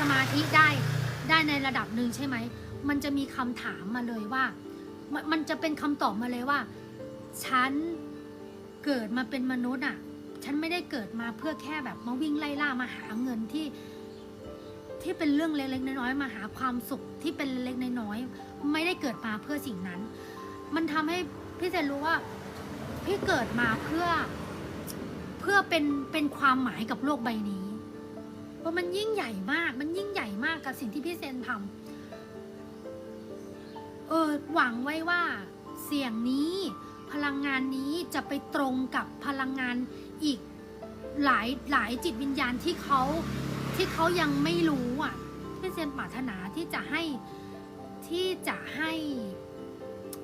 สมาธิได้ได้ในระดับหนึ่งใช่ไหม มันจะมีคำถามมาเลยว่า มันมันจะเป็นคำตอบมาเลยว่า ฉันเกิดมาเป็นมนุษย์อะ ฉันไม่ได้เกิดมาเพื่อแค่แบบมาวิ่งไล่ล่ามาหาเงินที่ ที่เป็นเรื่องเล็กๆน้อยๆมาหาความสุขที่เป็นเล็กๆน้อยๆไม่ได้เกิดมาเพื่อสิ่งนั้น มันทำให้พี่เซนรู้ว่าพี่เกิดมาเพื่อเพื่อเป็นเป็นความหมายกับโลกใบนี้ เพราะมันยิ่งใหญ่มาก มันยิ่งใหญ่มากกับสิ่งที่พี่เซนทำเออหวังไว้ว่าเสียงนี้พลังงานนี้จะไปตรงกับพลังงานอีกหลายหลายจิตวิญญาณที่เขาที่เขายังไม่รู้อะพี่เซนปรารถนาที่จะให้ที่จะให้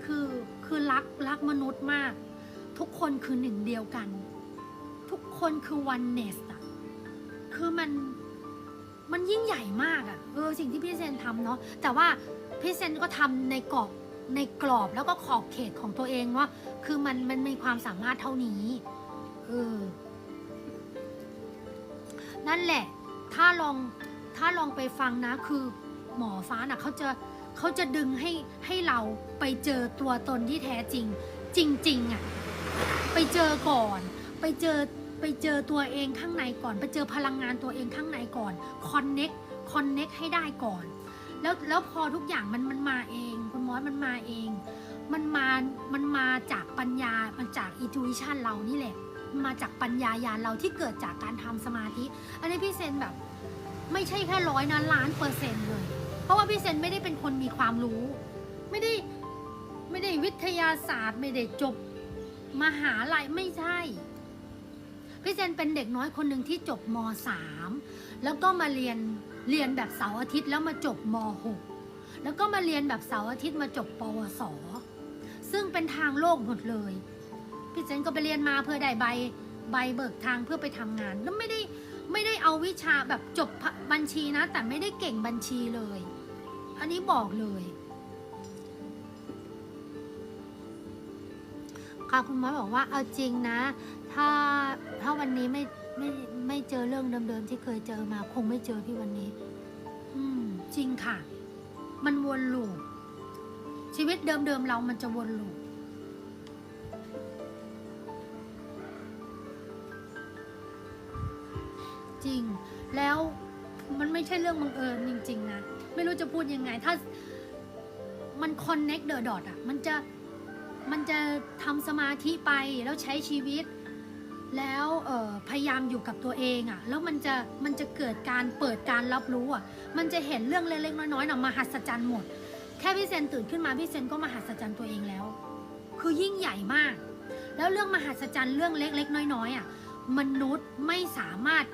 คือคือรักรักมนุษย์มาก ทุกคนคือหนึ่งเดียวกัน ทุกคนคือวันเนสอะคือมัน มันยิ่งใหญ่มากอะเออสิ่งที่พี่เซนทำเนาะแต่ว่าพี่เซนก็ทำในกรอบในกรอบแล้วก็ขอบเขตของตัวเองว่าคือมันมันมีความสามารถเท่านี้เออนั่นแหละ ถ้าลองถ้าลองไปฟังนะคือหมอฟ้าน่ะเขาจะเขาจะดึงให้ให้เราไปเจอตัวตนที่แท้จริง จริงๆอะไปเจอก่อน ไปเจอ ไปเจอตัวเองข้างในก่อน ไปเจอพลังงานตัวเองข้างในก่อนคอนเน็กคอนเน็กให้ได้ก่อน แล้วแล้วพอทุกอย่างมันมันมาเองคุณมอสมันมาเอง มันมามันมาจากปัญญามันจากอิทูวิชันเรานี่แหละมาจากปัญญายาณเราที่เกิดจากการทำสมาธิ อันนี้พี่เซนแบบ ไม่ใช่แค่ร้อยนะล้านเปอร์เซ็นต์เลย เพราะว่าพี่เซนไม่ได้เป็นคนมีความรู้ ไม่ได้ไม่ได้วิทยาศาสตร์ ไม่ได้จบมหาลัยไม่ใช่ พี่เซนเป็นเด็กน้อยคนหนึ่งที่จบม .3 แล้วก็มาเรียนเรียนแบบเสาร์อาทิตย์แล้วมาจบม .6 แล้วก็มาเรียนแบบเสาร์อาทิตย์มาจบปวส ซึ่งเป็นทางโลกหมดเลย พี่เซนก็ไปเรียนมาเพื่อได้ใบใบเบิกทางเพื่อไปทำงานแล้วไม่ได้ไม่ได้เอาวิชาแบบจบบัญชีนะ แต่ไม่ได้เก่งบัญชีเลย อันนี้บอกเลยค่ะคุณหมอบอกว่าเอาจริงนะ ถ้าถ้าวันนี้ไม่ไม่ไม่เจอเรื่องเดิมๆที่เคยเจอมา คงไม่เจอพี่วันนี้ อืม จริงค่ะ มันวนลูปชีวิตเดิมๆเรามันจะวนลูปจริง แล้วมันไม่ใช่เรื่องบังเอิญจริง ๆ นะ ไม่รู้จะพูดยังไง ถ้ามันคอนเน็กเดอะดอทอะ มันจะมันจะทำสมาธิไปแล้วใช้ชีวิต แล้วพยายามอยู่กับตัวเองอะ่ะแล้วมันจะมันจะเกิดการเปิดการรับรู้อะ่ะมันจะเห็นเรื่องเล็กๆน้อยๆน่ะมหัศจรรย์หมด แค่พี่เซนตื่นขึ้นมาพี่เซนก็มหัศจรรย์ตัวเองแล้ว คือยิ่งใหญ่มาก แล้วเรื่องมหัศจรรย์เรื่องเล็กๆ น้อยๆอะมนุษย์ไม่สามารถ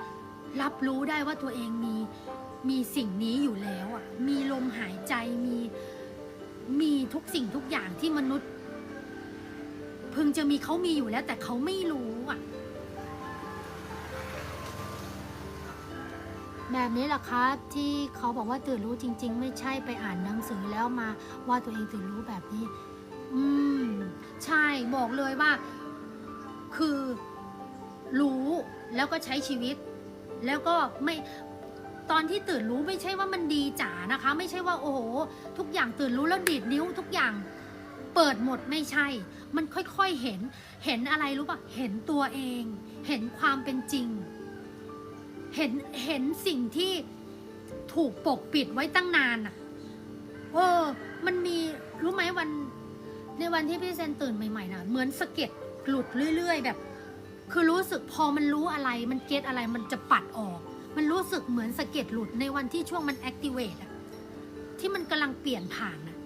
รับรู้ได้ว่าตัวเองมีมีสิ่งนี้อยู่แล้วอะมีลมหายใจมีมีทุกสิ่งทุกอย่างที่มนุษย์ พึงจะมีเขามีอยู่แล้วแต่เขาไม่รู้อะ แบบนี้แหละครับที่เขาบอกว่าตื่นรู้จริง ๆ ไม่ใช่ไปอ่านหนังสือแล้วมาว่าตัวเองตื่นรู้แบบนี้ อืม ใช่บอกเลยว่า คือ รู้แล้วก็ใช้ชีวิต แล้วก็ไม่ตอนที่ตื่นรู้ไม่ใช่ว่ามันดีจ๋านะคะ ไม่ใช่ว่าโอ้โห ทุกอย่างตื่นรู้แล้วดีดนิ้วทุกอย่างเปิดหมดไม่ใช่ มันค่อยๆเห็น เห็นอะไรรู้ป่ะ เห็นตัวเอง เห็นความเป็นจริง เห็นเห็นสิ่งที่ถูกปกปิดไว้ตั้งนานอะเออ มันมีรู้ไหมวัน ในวันที่พี่เซนตื่นใหม่ๆนะเหมือนสะเก็ดหลุดเรื่อย ๆ แบบ คือรู้สึกพอมันรู้อะไร มันเก็ตอะไรมันจะปัดออก มันรู้สึกเหมือนสะเก็ดหลุดในวันที่ช่วงมันแอคทีเวตอะที่มันกำลังเปลี่ยนผ่านอะ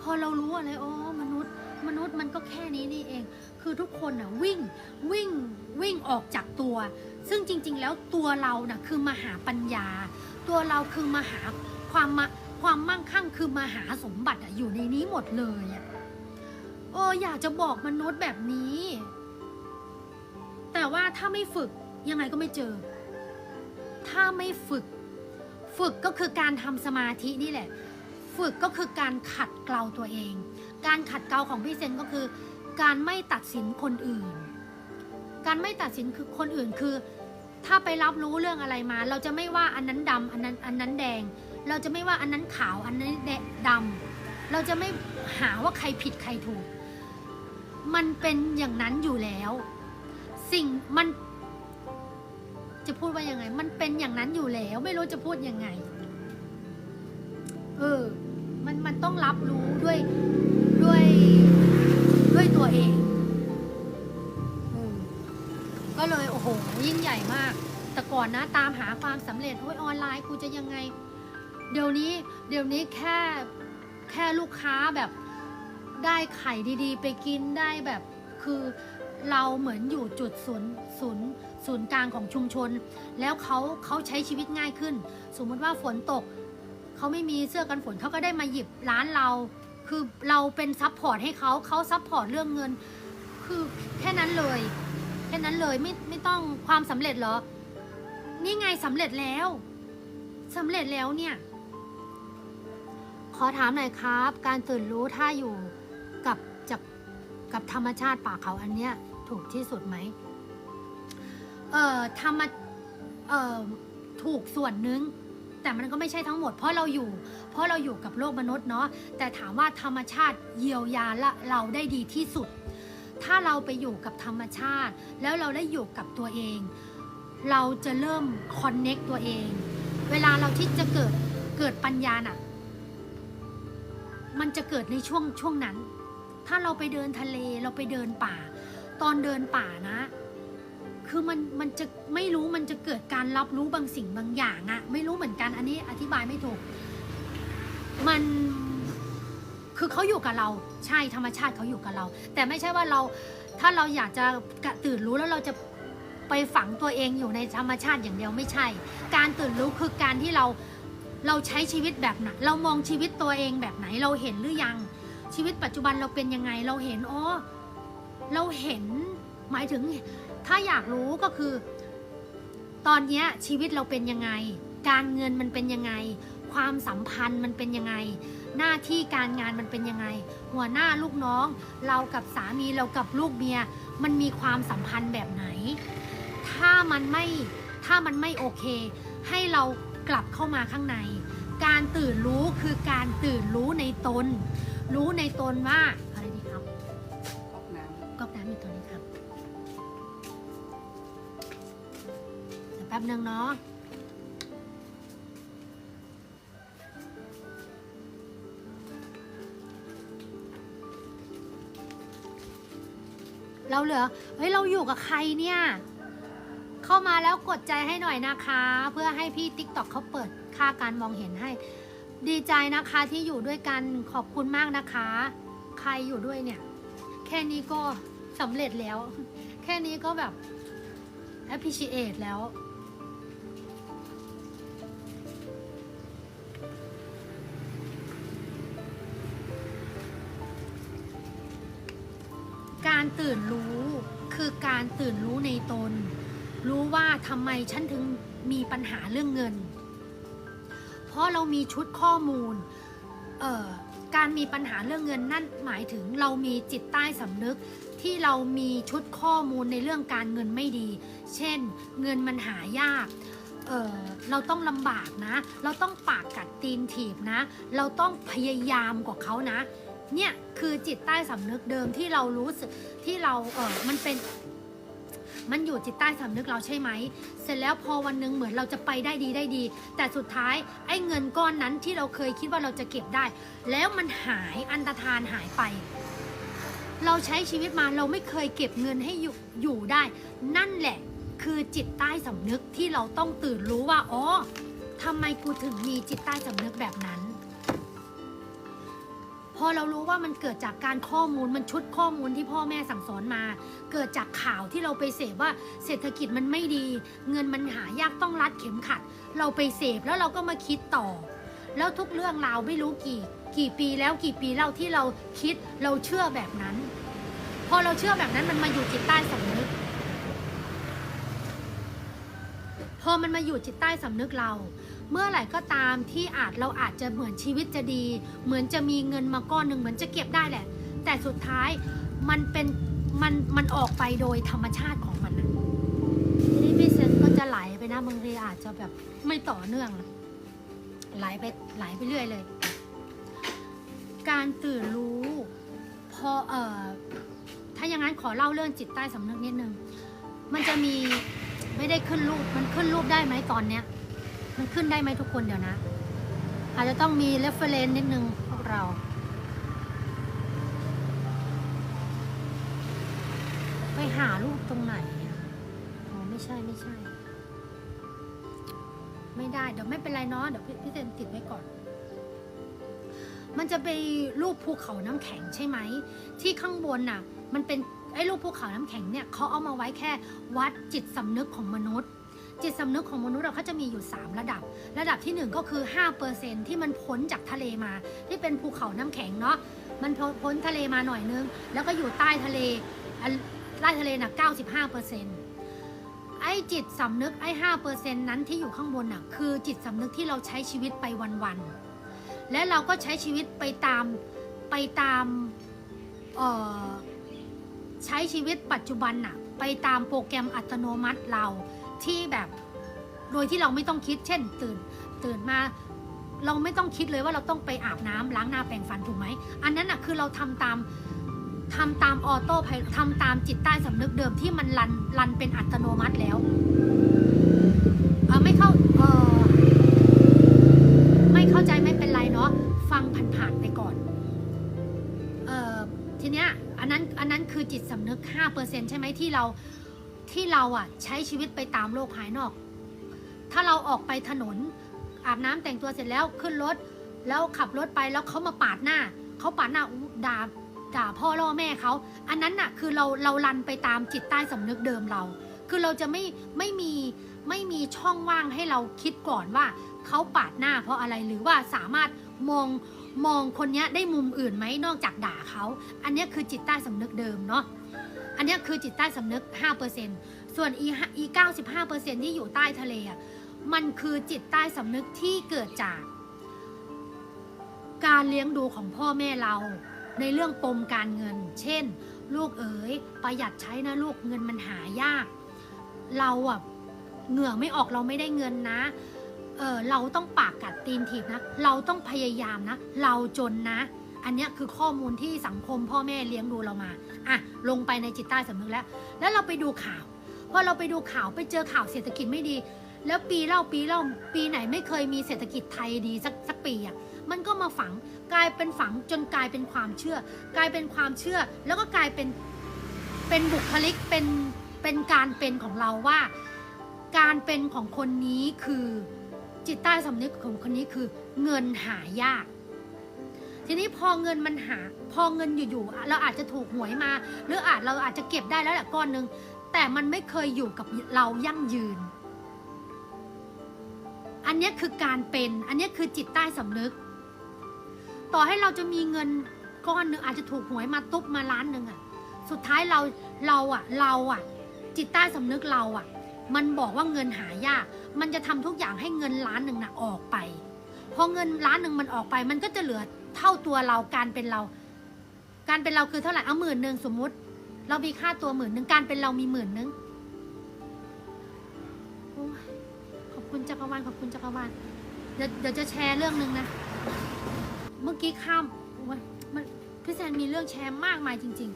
พอเรารู้อะไรอ๋อมนุษย์ มนุษย์มันก็แค่นี้นี่เอง คือทุกคนน่ะวิ่งวิ่งวิ่งออกจากตัว ซึ่งจริงๆ แล้วตัวเราน่ะคือมหาปัญญา ตัวเราคือมหาความมาความมั่งคั่งคือมหาสมบัติอะอยู่ในนี้หมดเลยอะโอ้อยากจะบอกมนุษย์แบบนี้ แต่ว่าถ้าไม่ฝึกยังไงก็ไม่เจอ ถ้าไม่ฝึก ฝึกก็คือการทำสมาธินี่แหละ ฝึกก็คือการขัดเกลาตัวเอง การขัดเกลาของพี่เซนก็คือ การไม่ตัดสินคนอื่น การไม่ตัดสินคือคนอื่นคือ ถ้าไปรับรู้เรื่องอะไรมา เราจะไม่ว่าอันนั้นดำอันนั้นอันนั้นแดง เราจะไม่ว่าอันนั้นขาวอันนั้นแดงดำเราจะไม่หาว่าใครผิดใครถูก มันเป็นอย่างนั้นอยู่แล้ว สิ่งมัน จะพูดว่ายังไง มันเป็นอย่างนั้นอยู่แล้ว ไม่รู้จะพูดยังไงเออมันมันต้องรับรู้ด้วยด้วยด้วยตัวเอง โหยิ่งใหญ่มาก แต่ก่อนนะตามหาความสำเร็จโอ้ยออนไลน์กูจะยังไง เดี๋ยวนี้เดี๋ยวนี้แค่แค่ลูกค้าแบบได้ไข่ดีๆ ไปกินได้แบบคือเราเหมือนอยู่จุดศูนย์ศูนย์ศูนย์กลางของชุมชน แล้วเขาเขาใช้ชีวิตง่ายขึ้น สมมติว่าฝนตกเขาไม่มีเสื้อกันฝนเขาก็ได้มาหยิบร้านเรา คือเราเป็นซัพพอร์ตให้เขาเขาซัพพอร์ตเรื่องเงิน คือแค่นั้นเลย ค่นั้นเลยไม่ไม่ต้องความสำเร็จเหรอ นี่ไงสำเร็จแล้วสำเร็จแล้วเนี่ย ขอถามหน่อยครับ การตื่นรู้ถ้าอยู่กับจากกับธรรมชาติป่าเขาอันเนี้ยถูกที่สุดไหมเอ่อธรรมเอ่อถูกส่วนนึงแต่มันก็ไม่ใช่ทั้งหมดเพราะเราอยู่ เพราะเราอยู่กับโลกมนุษย์เนาะแต่ถามว่าธรรมชาติเยียวยาละเราได้ดีที่สุด ถ้าเราไปอยู่กับธรรมชาติ แล้วเราได้อยู่กับตัวเอง เราจะเริ่มคอนเน็กตัวเอง เวลาเราที่จะเกิดเกิดปัญญาน่ะ มันจะเกิดในช่วงช่วงนั้น ถ้าเราไปเดินทะเลเราไปเดินป่า ตอนเดินป่านะคือมันมันจะไม่รู้มันจะเกิดการรับรู้บางสิ่งบางอย่างอะไม่รู้เหมือนกันอันนี้อธิบายไม่ถูก มัน คือเขาอยู่กับเรา ใช่ธรรมชาติเขาอยู่กับเรา แต่ไม่ใช่ว่าเราถ้าเราอยากจะกะตื่นรู้แล้วเราจะไปฝังตัวเองอยู่ในธรรมชาติอย่างเดียวไม่ใช่ การตื่นรู้คือการที่เราเราใช้ชีวิตแบบไหนเรามองชีวิตตัวเองแบบไหนเราเห็นหรือยัง ชีวิตปัจจุบันเราเป็นยังไงเราเห็นอ๋อเราเห็นหมายถึงถ้าอยากรู้ก็คือ ตอนนี้ชีวิตเราเป็นยังไง การเงินมันเป็นยังไง ความสัมพันธ์มันเป็นยังไง หน้าที่การงานมันเป็นยังไง หัวหน้าลูกน้อง เรากับสามีเรากับลูกเมีย มันมีความสัมพันธ์แบบไหน ถ้ามันไม่ถ้ามันไม่โอเค ให้เรากลับเข้ามาข้างใน การตื่นรู้คือการตื่นรู้ในตน รู้ในตนว่าอะไรดีครับก๊อกน้ำก๊อกน้ำอยู่ตรงนี้ครับเดี๋ยวแป๊บนึงเนาะ เราเหลือเฮ้ยเราอยู่กับใครเนี่ย เข้ามาแล้วกดใจให้หน่อยนะคะ เพื่อให้พี่ติ๊กต็อกเขาเปิดค่าการมองเห็นให้ ดีใจนะคะที่อยู่ด้วยกันขอบคุณมากนะคะ ใครอยู่ด้วยเนี่ย แค่นี้ก็สำเร็จแล้ว แค่นี้ก็แบบ appreciate แล้ว การตื่นรู้คือการตื่นรู้ในตน รู้ว่าทำไมฉันถึงมีปัญหาเรื่องเงิน เพราะเรามีชุดข้อมูลเอ่อการมีปัญหาเรื่องเงินนั่นหมายถึงเรามีจิตใต้สำนึกที่เรามีชุดข้อมูลในเรื่องการเงินไม่ดี เช่น เงินมันหายากเออเราต้องลำบากนะ เราต้องปากกัดตีนถีบนะ เราต้องพยายามกว่าเขานะ เนี่ยคือจิตใต้สำนึกเดิมที่เรารู้สึกที่เราเออมันเป็น มันอยู่จิตใต้สำนึกเราใช่ไหม เสร็จแล้วพอวันหนึงเหมือนเราจะไปได้ดีได้ดี แต่สุดท้ายไอ้เงินก้อนนั้นที่เราเคยคิดว่าเราจะเก็บได้ แล้วมันหายอันตรธานหายไป เราใช้ชีวิตมาเราไม่เคยเก็บเงินให้อยู่อยู่ได้ นั่นแหละคือจิตใต้สำนึกที่เราต้องตื่นรู้ว่าอ๋อทำไมกูถึงมีจิตใต้สำนึกแบบนั้น อเรารู้ว่ามันเกิดจากการข้อมูลมันชุดข้อมูลที่พ่อแม่สั่งสอนมา เกิดจากข่าวที่เราไปเสพว่าเศรษฐกิจมันไม่ดี เงินมันหายากต้องรัดเข็มขัด เราไปเสพแล้วเราก็มาคิดต่อ แล้วทุกเรื่องราวไม่รู้กี่ กี่ปีแล้วกี่ปีเล่าที่เราคิดเราเชื่อแบบนั้น พอเราเชื่อแบบนั้นมันมาอยู่จิตใต้สำนึกพอมันมาอยู่จิตใต้สำนึกเรา เมื่อไหร่ก็ตามที่อาจเราอาจจะเหมือนชีวิตจะดี เหมือนจะมีเงินมาก้อนหนึ่งเหมือนจะเก็บได้แหละ แต่สุดท้ายมันเป็นมันมันออกไปโดยธรรมชาติของมันนะทีนี้พี่เซนก็จะไหลไปนะบางทีอาจจะแบบไม่ต่อเนื่องไหลไปไหลไปเรื่อยเลย การตื่นรู้พอเอ่อถ้าอย่างนั้นขอเล่าเรื่องจิตใต้สำนึกนิดนึง มันจะมีไม่ได้ขึ้นรูป มันขึ้นรูปได้ไหมตอนเนี้ย มันขึ้นได้ไหมทุกคนเดี๋ยวนะ อาจจะต้องมี reference นิดนึงพวกเรา ไปหารูปตรงไหนอะอ๋อไม่ใช่ไม่ใช่ ไม่ได้เดี๋ยวไม่เป็นไรเนาะเดี๋ยวพี่เซนติดไว้ก่อนมันจะไปรูปภูเขาน้ำแข็งใช่ไหม ที่ข้างบนน่ะ มันเป็นไอ้รูปภูเขาน้ำแข็งเนี่ยเขาเอามาไว้แค่วัดจิตสำนึกของมนุษย์ จิตสำนึกของมนุษย์เราเขาจะมีอยู่ 3 ระดับ ระดับที่ 1 ก็คือ 5%ที่มันพ้นจากทะเลมา ที่เป็นภูเขาน้ำแข็งเนาะมันพ้นทะเลมาหน่อยนึง แล้วก็อยู่ใต้ทะเลใต้ทะเลน่ะ95%ไอ้จิตสำนึกไอ้5%นั้นที่อยู่ข้างบนน่ะคือจิตสำนึกที่เราใช้ชีวิตไปวันๆและเราก็ใช้ชีวิตไปตามไปตามเออใช้ชีวิตปัจจุบันน่ะไปตามโปรแกรมอัตโนมัติเรา ที่แบบโดยที่เราไม่ต้องคิด เช่น ตื่น ตื่นมา เราไม่ต้องคิดเลยว่าเราต้องไปอาบน้ำล้างหน้าแปรงฟันถูกไหม อันนั้นอะคือเราทำตามทำตามออโต้ทำตามจิตใต้สำนึกเดิมที่มันรันรันเป็นอัตโนมัติแล้วเออไม่เข้าเออไม่เข้าใจไม่เป็นไรเนาะฟังผ่านๆไปก่อนเออทีเนี้ยอันนั้นอันนั้นคือจิตสำนึก 5%ใช่ไหมที่เรา ที่เราอะใช้ชีวิตไปตามโลกภายนอก ถ้าเราออกไปถนน อาบน้ำแต่งตัวเสร็จแล้วขึ้นรถ แล้วขับรถไปแล้วเขามาปาดหน้าเขาปาดหน้าด่าด่าพ่อล่อแม่เขาอันนั้นน่ะคือเราเราลันไปตามจิตใต้สำนึกเดิมเรา คือเราจะไม่ไม่มีไม่มีช่องว่างให้เราคิดก่อนว่าเขาปาดหน้าเพราะอะไรหรือว่าสามารถมองมองคนนี้ได้มุมอื่นไหมนอกจากด่าเขา อันนี้คือจิตใต้สำนึกเดิมเนาะ อันนี้คือจิตใต้สำนึก 5%ส่วน e อี95%ที่อยู่ใต้ทะเลอะมันคือจิตใต้สำนึกที่เกิดจาก การเลี้ยงดูของพ่อแม่เราในเรื่องปมการเงิน เช่น ลูกเอ๋ยประหยัดใช้นะลูกเงินมันหายาก เราอะเหงื่อไม่ออกเราไม่ได้เงินนะเออเราต้องปากกัดตีนถีบนะ เราต้องพยายามนะ เราจนนะ อันนี้คือข้อมูลที่สังคมพ่อแม่เลี้ยงดูเรามาอะลงไปในจิตใต้สำนึกแล้ว แล้วเราไปดูข่าวพอเราไปดูข่าวไปเจอข่าวเศรษฐกิจไม่ดี แล้วปีเล่าปีเล่าปีไหนไม่เคยมีเศรษฐกิจไทยดีสักสักปีอะมันก็มาฝังกลายเป็นฝังจนกลายเป็นความเชื่อ กลายเป็นความเชื่อ แล้วก็กลายเป็นเป็นบุคลิกเป็นเป็นการเป็นของเราว่า การเป็นของคนนี้คือจิตใต้สำนึกของคนนี้คือเงินหายาก ทีนี้พอเงินมันหา พอเงินอยู่ๆเราอาจจะถูกหวยมา หรืออาจเราอาจจะเก็บได้แล้วแหละก้อนหนึ่งแต่มันไม่เคยอยู่กับเรายั่งยืน อันนี้คือการเป็น อันนี้คือจิตใต้สำนึก ต่อให้เราจะมีเงินก้อนหนึ่งอาจจะถูกหวยมาตุ๊บมาล้านหนึ่งอะสุดท้ายเราเราอะเราอะจิตใต้สำนึกเราอะมันบอกว่าเงินหายาก มันจะทำทุกอย่างให้เงินล้านหนึ่งน่ะออกไป พอเงินล้านหนึ่งมันออกไป มันก็จะเหลือ เท่าตัวเราการเป็นเรา การเป็นเราคือเท่าไหร่เอาหมื่นหนึ่งสมมุติ เรามีค่าตัวหมื่นหนึ่งการเป็นเรามีหมื่นหนึ่งโอ้ยขอบคุณจักรวาลขอบคุณจักรวาลเดี๋ยวเดี๋ยวจะแชร์เรื่องหนึ่งนะ เมื่อกี้ข้ามโอ้ยมันพี่แซนมีเรื่องแชร์มากมายจริง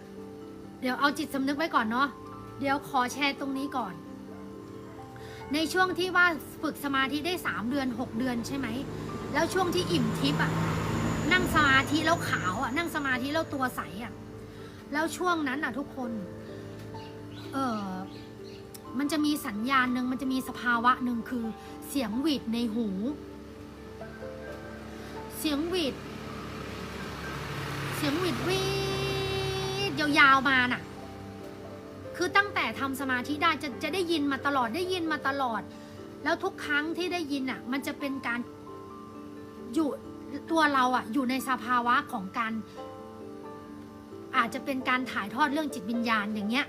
ๆ เดี๋ยวเอาจิตสำนึกไว้ก่อนเนาะเดี๋ยวขอแชร์ตรงนี้ก่อน ในช่วงที่ว่าฝึกสมาธิได้สามเดือนหกเดือนใช่ไหม แล้วช่วงที่อิ่มทิพย์อะ นั่งสมาธิแล้วขาวอะ นั่งสมาธิแล้วตัวใสอะ แล้วช่วงนั้นอะทุกคน เออมันจะมีสัญญาณหนึ่งมันจะมีสภาวะหนึ่งคือเสียงหวีดในหู เสียงหวีด เสียงหวีดวีดยาวๆมาน่ะ คือตั้งแต่ทำสมาธิได้จะจะได้ยินมาตลอดได้ยินมาตลอด แล้วทุกครั้งที่ได้ยินอะ มันจะเป็นการอยู่ ตัวเราอะอยู่ในสภาวะของการ อาจจะเป็นการถ่ายทอดเรื่องจิตวิญญาณอย่างเงี้ย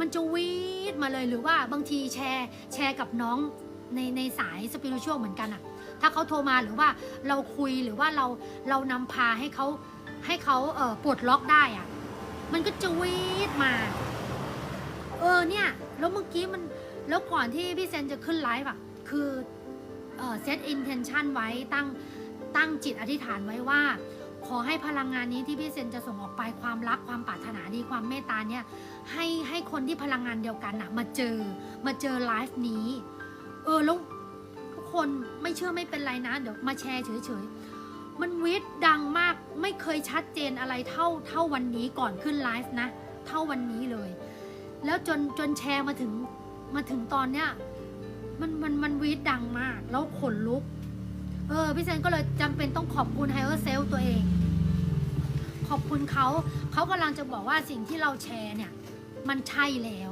มันจะวีดมาเลยหรือว่าบางทีแชร์แชร์กับน้องในในสายสปิริตชวลเหมือนกันอะถ้าเขาโทรมาหรือว่าเราคุยหรือว่าเราเรานำพาให้เขาให้เขาเอ่อปลดล็อกได้อะมันก็จะวีดมา เออเนี่ยแล้วเมื่อกี้มันแล้วก่อนที่พี่เซนจะขึ้นไลฟ์อะคือเซตอินเทนชันไว้ตั้ง ตั้งจิตอธิษฐานไว้ว่า ขอให้พลังงานนี้ที่พี่เซนจะส่งออกไปความรักความปรารถนาดีความเมตตาเนี่ยให้ให้คนที่พลังงานเดียวกันอะมาเจอมาเจอไลฟ์นี้ เออแล้วทุกคนไม่เชื่อไม่เป็นไรนะเดี๋ยวมาแชร์เฉยๆมันวิดดังมากไม่เคยชัดเจนอะไรเท่าเท่าวันนี้ก่อนขึ้นไลฟ์นะ เท่าวันนี้เลย แล้วจนจนแชร์มาถึงมาถึงตอนเนี้ยมันมันมันวีดดังมาก แล้วขนลุก เออพี่เซนก็เลยจำเป็นต้องขอบคุณไฮเออร์เซลตัวเอง ขอบคุณเขาเขากำลังจะบอกว่าสิ่งที่เราแชร์เนี่ย มันใช่แล้ว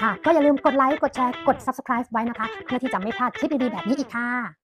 ค่ะ ก็อย่าลืมกดไลค์ กดแชร์ กด subscribe ไว้นะคะ เพื่อที่จะไม่พลาดคลิปดีๆแบบนี้อีกค่ะ